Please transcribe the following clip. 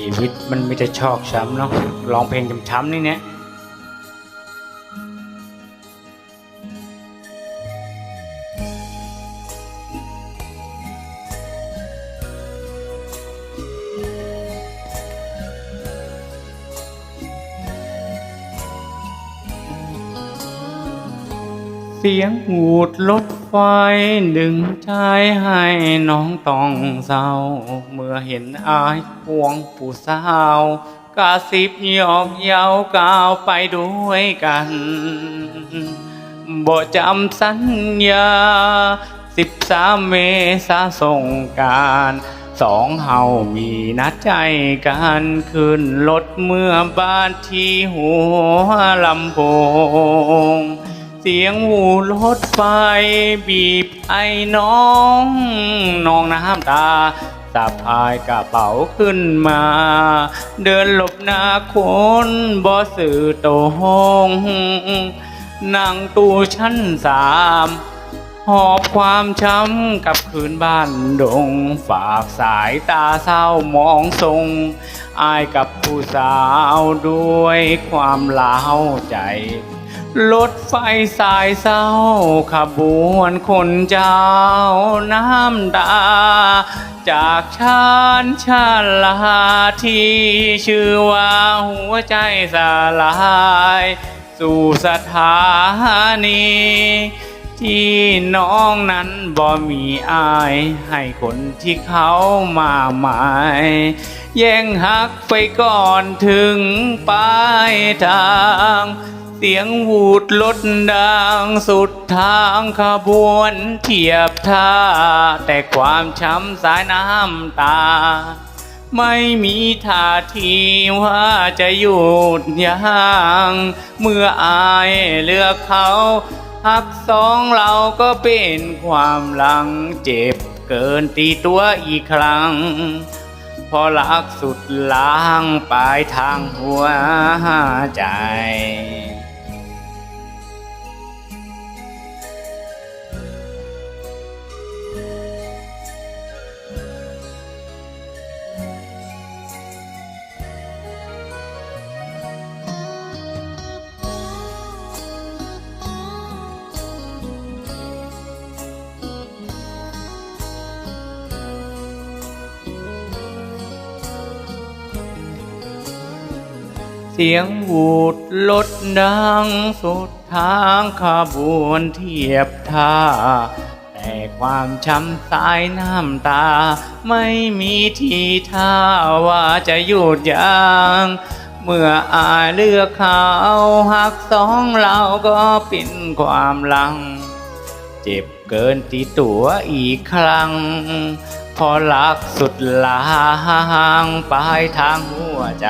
ชีวิตมันไม่ได้ชอกช้ำเนาะร้องเพลงช้ำๆนี่เนี่ยเสียงหูดรถ ไฟดึงใจให้น้องต้องเศร้า เมื่อเห็นอายควงผู้สาวกาสิบหยอกเย้าก้าวไปด้วยกันบ่จำสัญญาสิบสามเมษาส่งการสองเฮามีนัดใจกันขึ้นรถเมื่อบ้านที่หัวลำโพง เสียงหูรถไฟบีบไอ้น้อง น้องน้ำตาสะพายกระเป๋าขึ้นมา เดินหลบหน้าคนบ่สื่อตหงนั่งตู้ชั้นสามหอบความช้ำกับคืนบ้านดง ฝากสายตาเศร้ามองทรง อายกับผู้สาวด้วยความลาวใจ รถไฟสายเศร้าขบวนคนเจ้าน้ำตา จากชานชาลาที่ชื่อว่าหัวใจสลาย สู่สถานีที่น้องนั้นบ่มีอาย ให้คนที่เขามาหมาย แย่งหักไปก่อนถึงปลายทาง เสียงวูดรถดังสุดทางขบวนเทียบท่า แต่ความช้ำสายน้ำตา ไม่มีท่าทีว่าจะหยุดยัง้งเมื่ออายเลือกเขาหักสองเราก็เป็นความหลังเจ็บเกินตีตัวอีกครั้ง พอรักสุดล้างปลายทางหัวใจ เสียงวูดรถดังสุดทางขบวนเทียบท่า แต่ความช้ำสายน้ำตา ไม่มีทีท่าว่าจะหยุดยัง้งเมื่ออายเลือกเขาหักสองเราก็เป็นความลัง เจ็บเกินตีตัวอีกครั้ง พอรักสุดลางปลายทางหัวใจ